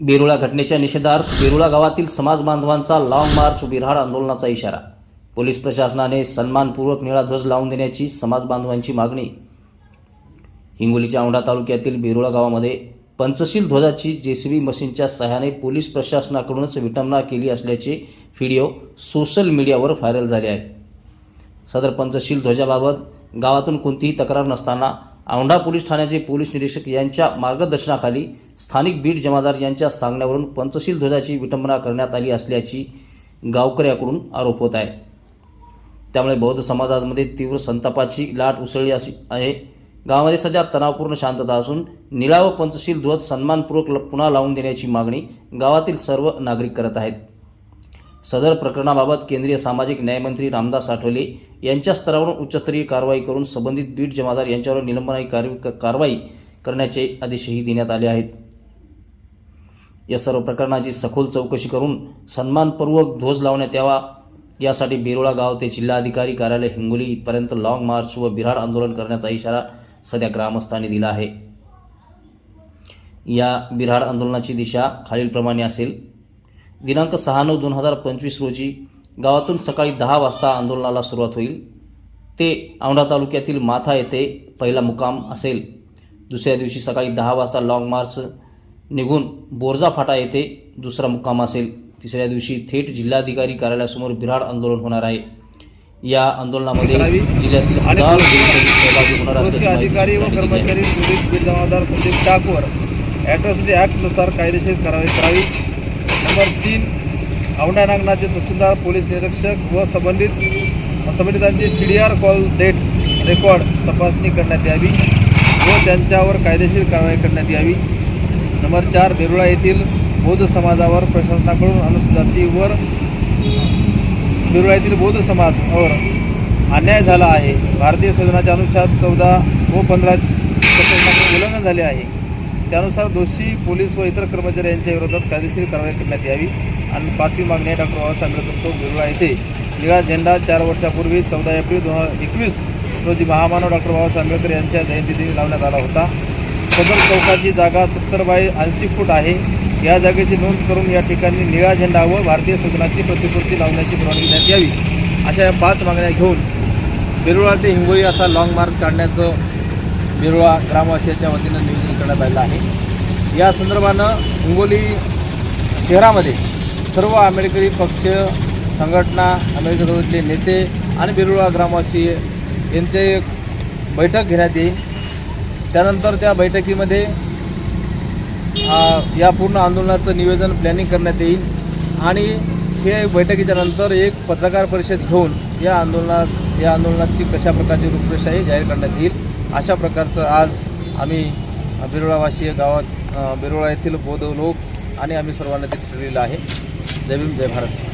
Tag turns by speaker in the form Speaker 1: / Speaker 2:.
Speaker 1: बेरुळा घटनेच्या निषेधार्थ बेरुळा गावातील समाज बांधवांचा लाँग मार्च बिरहाड आंदोलनाचा इशारा. पोलीस प्रशासनाने सन्मानपूर्वक निळा ध्वज लावून देण्याची समाज बांधवांची मागणी. हिंगोलीच्या औंढा तालुक्यातील बेरुळा गावामध्ये पंचशील ध्वजाची जेसीबी मशीनच्या सहाय्याने पोलीस प्रशासनाकडूनच विटंबना केली असल्याचे व्हिडिओ सोशल मीडियावर व्हायरल झाले आहे सदर पंचशील ध्वजाबाबत गावातून कोणतीही तक्रार नसताना औंढा पोलीस ठाण्याचे पोलीस निरीक्षक यांच्या मार्गदर्शनाखाली स्थानिक बीड जमादार यांच्या सांगण्यावरून पंचशील ध्वजाची विटंबना करण्यात आली असल्याची गावकऱ्याकडून आरोप होत आहे. त्यामुळे बौद्ध समाजामध्ये तीव्र संतापाची लाट उसळली अशी आहे. गावामध्ये सध्या तणावपूर्ण शांतता असून निळा व पंचशील ध्वज सन्मानपूर्वक ल- पुन्हा लावून देण्याची मागणी गावातील सर्व नागरिक करत आहेत. सदर प्रकरणाबाबत केंद्रीय सामाजिक न्यायमंत्री रामदास आठवले यांच्या स्तरावरून उच्चस्तरीय कारवाई करून संबंधित बीड जमादार यांच्यावर निलंबनाची कारवाई करण्याचे आदेशही देण्यात आले आहेत. या सर्व प्रकरणाची सखोल चौकशी करून सन्मानपूर्वक ध्वज लावण्यात यावा. यासाठी बेरोळा गाव ते जिल्हाधिकारी कार्यालय हिंगोली इथपर्यंत लाँग मार्च व बिराड आंदोलन करण्याचा इशारा सध्या ग्रामस्थांनी दिला आहे. या बिराड आंदोलनाची दिशा खालीलप्रमाणे असेल. दिनांक सहा नऊ दोन हजार पंचवीस रोजी गावातून सकाळी दहा वाजता आंदोलनाला सुरुवात होईल. ते औंढा तालुक्यातील माथा येथे पहिला मुकाम असेल. दुसऱ्या दिवशी सकाळी दहा वाजता लाँग मार्च निघून बोरजा फाटा येथे दुसरा मुक्काम असेल. तिसऱ्या दिवशी थेट जिल्हाधिकारी कार्यालयासमोर बिराड आंदोलन होणार आहे. या आंदोलनामध्ये जिल्ह्यातील हजार सहभागी होणार
Speaker 2: अधिकारी व. कर्मचारी पोलीस जमादार संदीप ठाकूर ॲट्रॉसिटी ॲक्टनुसार कायदेशीर कारवाई करावी. नंबर तीन औंढा नागनाथचे तहसीलदार पोलीस निरीक्षक व संबंधित संबंधितांची C D R call date record तपासणी करण्यात यावी व त्यांच्यावर कायदेशीर कारवाई करण्यात यावी. नंबर चार बेरुळा येथील बौद्ध समाजावर प्रशासनाकडून अनुसूचित जातीवर बेरुळा येथील बौद्ध समाजावर अन्याय झाला आहे. भारतीय संविधानाच्या अनुच्छेद चौदा व पंधरा उल्लंघन झाले आहे. त्यानुसार दोषी पोलीस व इतर कर्मचारी यांच्या विरोधात कायदेशीर कारवाई करण्यात यावी. आणि पाचवी मागणी आहे डॉक्टर बाबासाहेब आंबेडकर चौक बेरुळा येथे. निळा झेंडा चार वर्षापूर्वी चौदा एप्रिल दोन हजार एकवीस रोजी महामानव डॉक्टर बाबासाहेब आंबेडकर यांच्या जयंतीदिनी लावण्यात आला होता. सदर चौकाची जागा सत्तर बाय ऐंशी फूट आहे. या जागेची नोंद करून या ठिकाणी निळा झेंडा व भारतीय सूचनाची प्रतिकृती लावण्याची परवानगी देण्यात यावी. अशा या पाच मागण्या घेऊन बिरुळा ते हिंगोली असा लाँग मार्च काढण्याचं बिरुळा ग्रामवासियांच्या वतीनं नियोजन करण्यात आलेलं आहे. या संदर्भानं हिंगोली शहरामध्ये सर्व आंबेडकरी पक्ष संघटना आंबेडकरचे नेते आणि बिरुळा ग्रामवासी यांचे एक बैठक घेण्यात येईल. त्यानंतर त्या बैठकीमध्ये या पूर्ण आंदोलनाचं निवेदन प्लॅनिंग करण्यात येईल. आणि हे बैठकीच्या नंतर एक पत्रकार परिषद घेऊन या आंदोलनात या आंदोलनाची कशा प्रकारची रूपरेषा ही जाहीर करण्यात येईल अशा प्रकारचं आज आम्ही बिरोळावासीय गावात बिरोळा येथील बौद्ध लोक आणि आम्ही सर्वांना ते ठरलेलं आहे. जय भीम जय भारत.